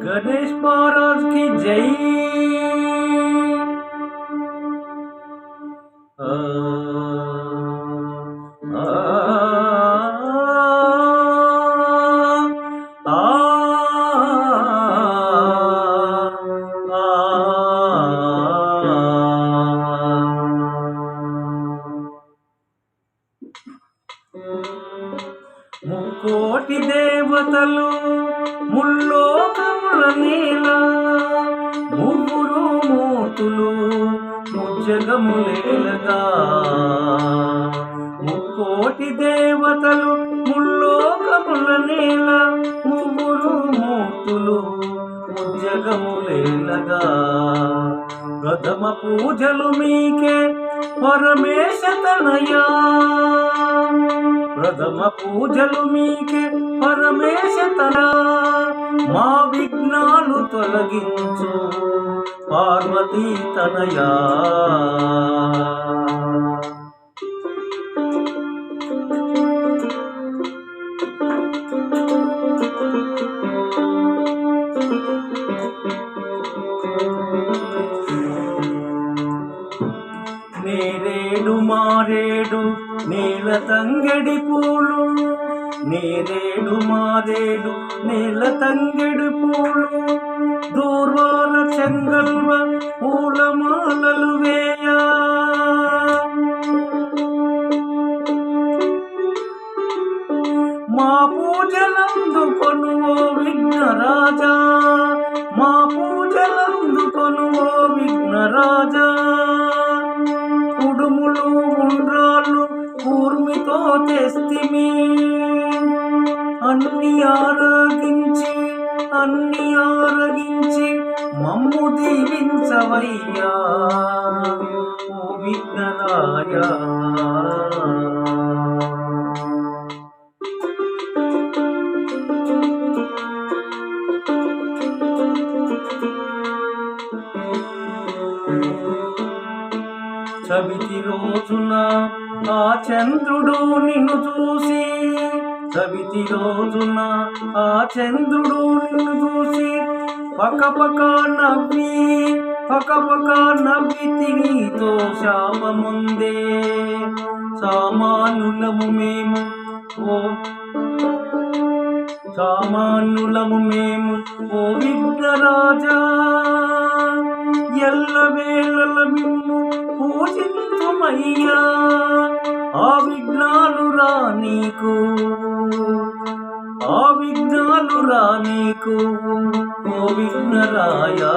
गणेश महाराज की जय आ, आ, आ, ముక్కోటి దేవతలు ముల్లోకముల నేల ముగ్గురు మూర్తులు ముజ్జగములేలగా. ముక్కోటి దేవతలు ముల్లోకముల నేల ముగ్గురు మూర్తులు ముజ్జగములేలగా. ప్రథమ పూజలు మీకే పరమేశ తనయా. ప్రథమ పూజలు మీకే పరమేశ మా విఘ్నాలు తొలగించు పార్వతీ తనయా. నేరేడు మారేడు నీల తంగడి పూలు నేరేడు మారేడు నీల తంగడి పూలు. దూర్వాల చెంగల్వ పూలమాలలు వేయ. మా పూజలందుకొను ఓ విఘ్నరాజా మా పూజలందుకొను ఓ విఘ్నరాజా కూర్మితో అన్ని ఆరగించి అన్ని ఆరగించి మమ్ము దీవించవయ్యా ఓ విఘ్నరాయా సవితి రోజున ఆ చంద్రుడు నిన్ను చూసి సవితి రోజున ఆ చంద్రుడు నిన్ను చూసి పకపక నవ్వి పకపక నవ్వి తిరిగితో శాపముందే. సామానులము మేము ఓ సామానులము మేము ఓ విఘ్నరాజా. అయ్యా ఆ విఘ్నాలు రా నీకు. ఆ విఘ్నాలు రా నీకు ఓ విఘ్నరాయా.